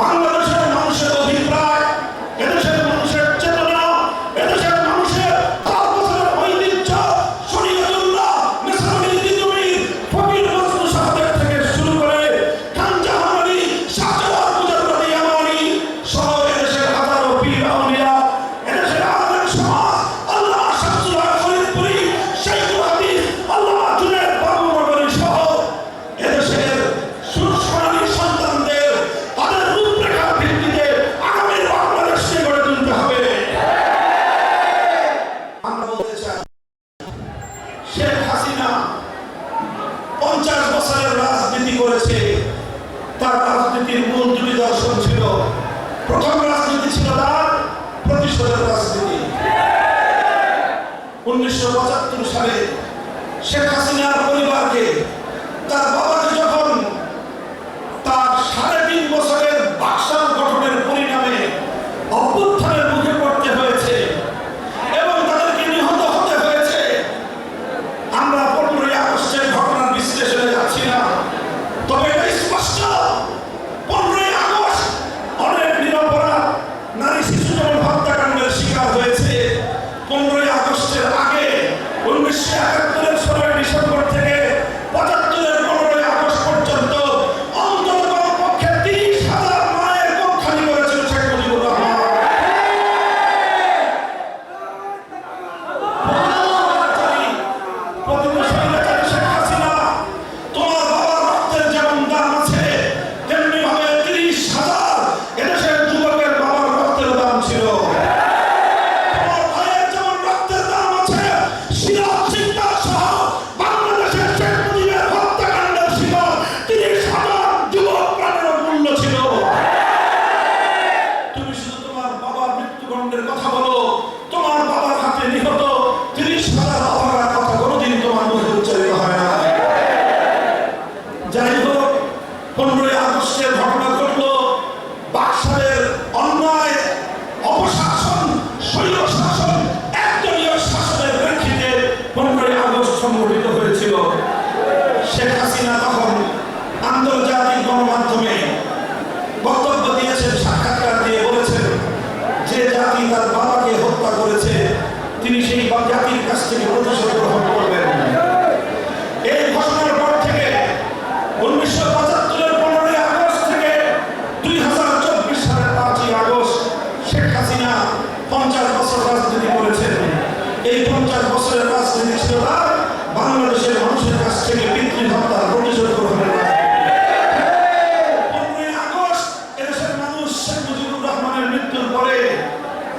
বাংলাদেশ পাকিস্তানের রাজনীতি করেছে, তার রাজনীতির মূল দুটি দর্শন ছিল, প্রথম রাজনীতি ছিল তার প্রতিশোধের রাজনীতি। উনিশশো পঁচাত্তর সালে শেখ হাসিনা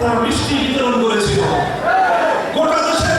তার মিষ্টি বিতরণ করেছিল। গোটা দেশে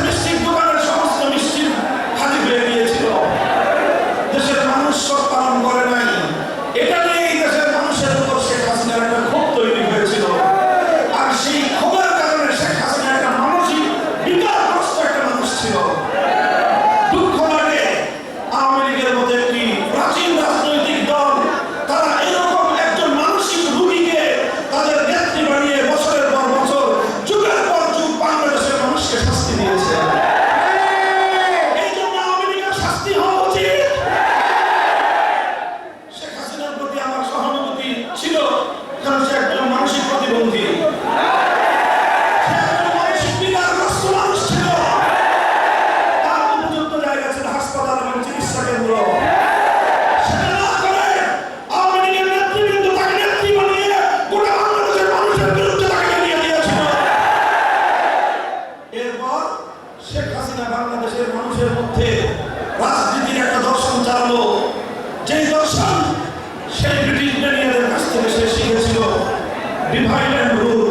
divine and rule.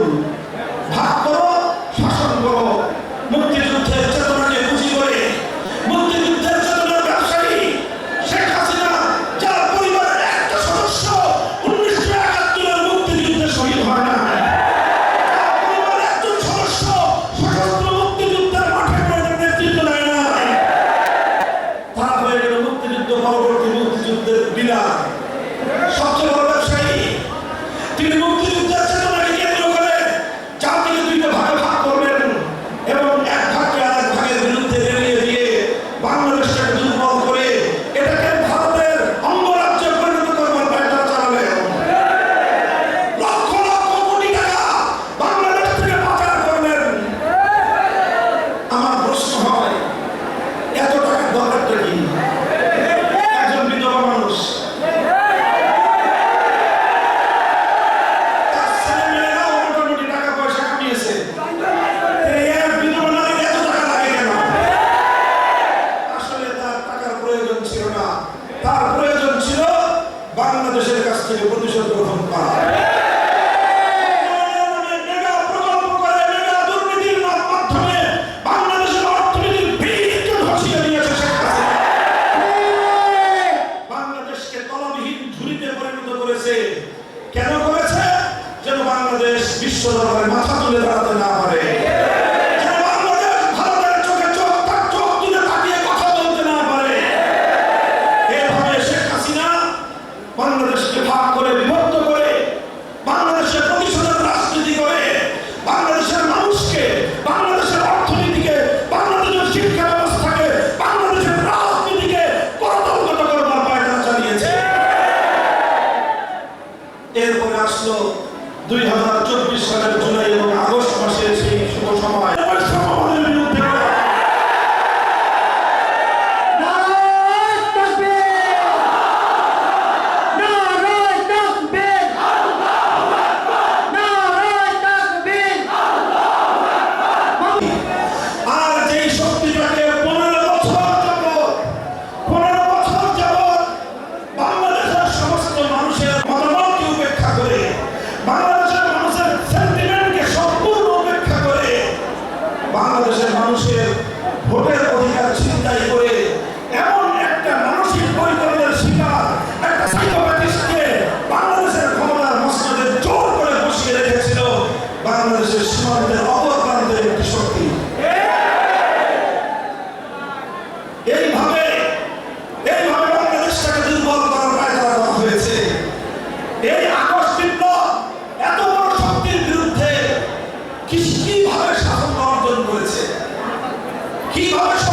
বাংলাদেশের কাছ থেকে প্রতিশোধ গ্রহণ করা। কিভাবে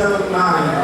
da.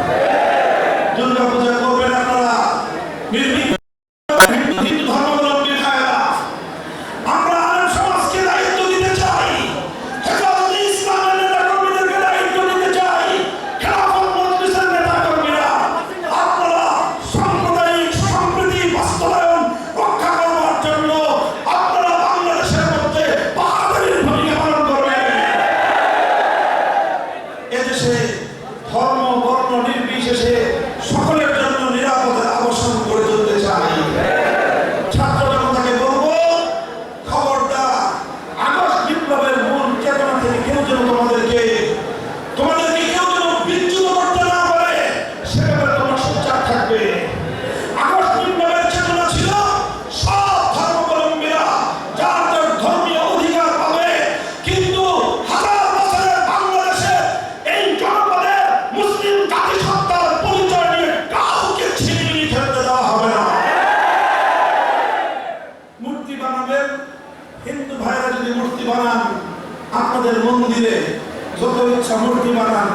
যত ইচ্ছা মূর্তি বানান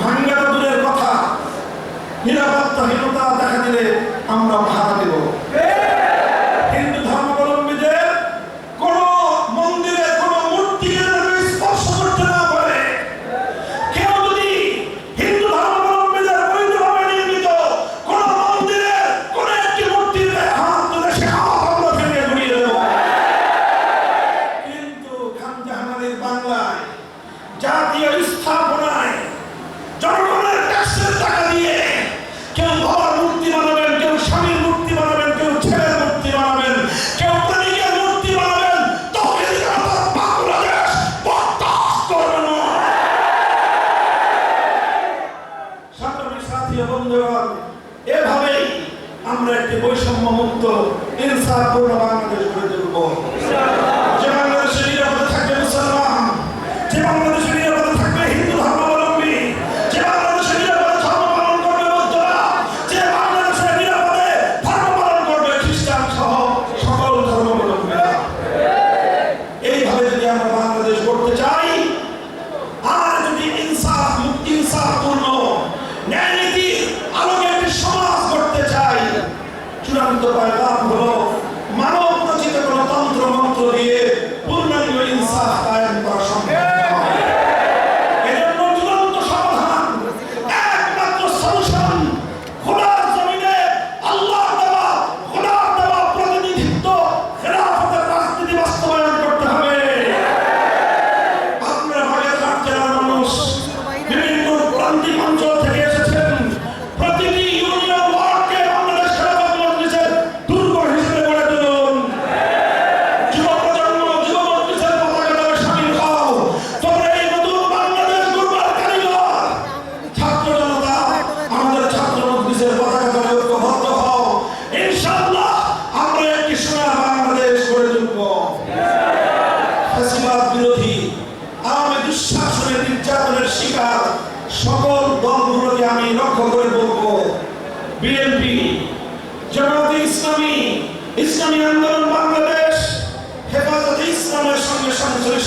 ভাঙ্গার দূরের কথা নিরাপত্তাহীনতা দেখা দিলে আমরা ভাড়া দেবো।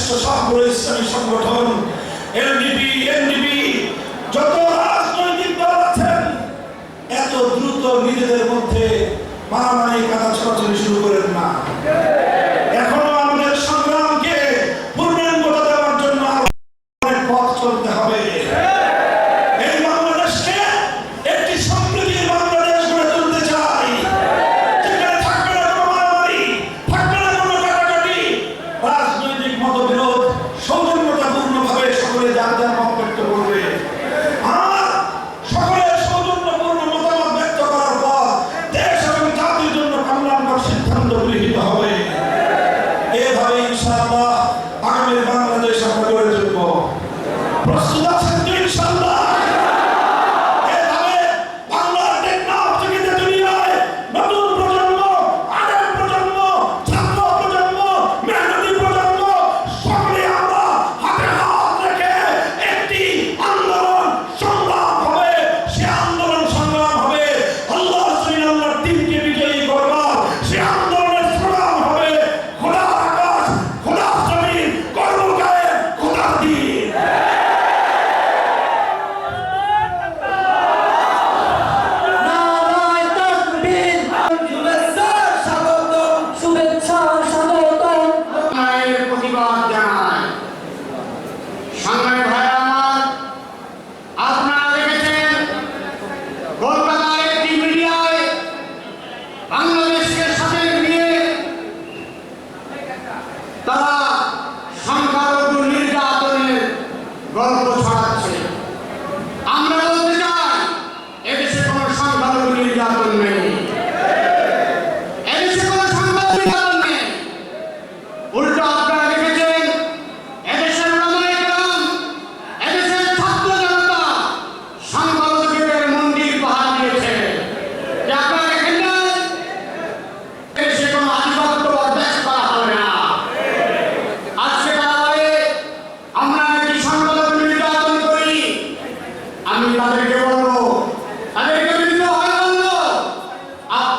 শ্রেষ্ঠ সবগুলো ইসলামী সংগঠন, এনডিপি এনডিপি, যত রাজনৈতিক আছেন, এত দ্রুত নিজেদের মধ্যে মারামারি কাদা ছড়াছড়ি শুরু করেন না। গন্ধ ছড়াচ্ছে। আমরা বলতে চাই এদেশে কোনো সংখ্যালঘু নির্যাতন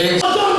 এই যত